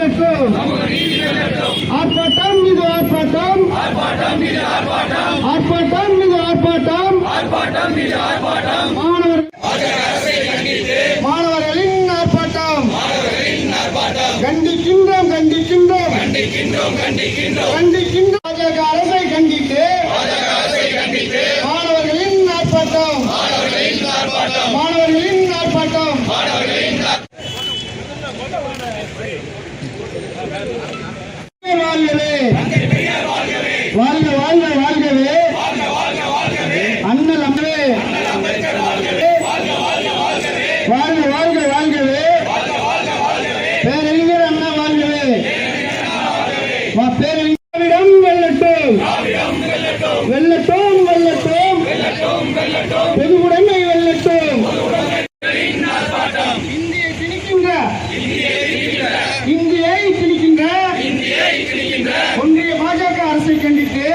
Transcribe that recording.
வெல்லட்டும் ஆர்ப்பாட்டம் இது ஆர்ப்பாட்டம். ஆர்ப்பாட்டம் இது ஆர்ப்பாட்டம். மாணவர் மாணவர்களின் ஆர்ப்பாட்டம். கண்டிக்கின்றோம் கண்டிக்கின்றோம். கண்டிக்கின்றோம். பாஜக அரசை கண்டித்து மாணவர்களின் ஆர்ப்பாட்டம் மாணவர்களின் ஆர்ப்பாட்டம் வாழ்கவே வாழ்க வாழ்க வாழ்கவே அண்ணல் அம்பே வாழ்க வாழ்க வாழ்கவே பேரறிஞர் அண்ணா வாழ்கவே வா- பேரறிஞரிடம் வெல்லட்டும் வெல்லட்டும் வெல்லட்டும் பொதுவுடைமை இந்தியை திணிக்கின்ற ஒன்றிய பாஜக அரசை கண்டித்து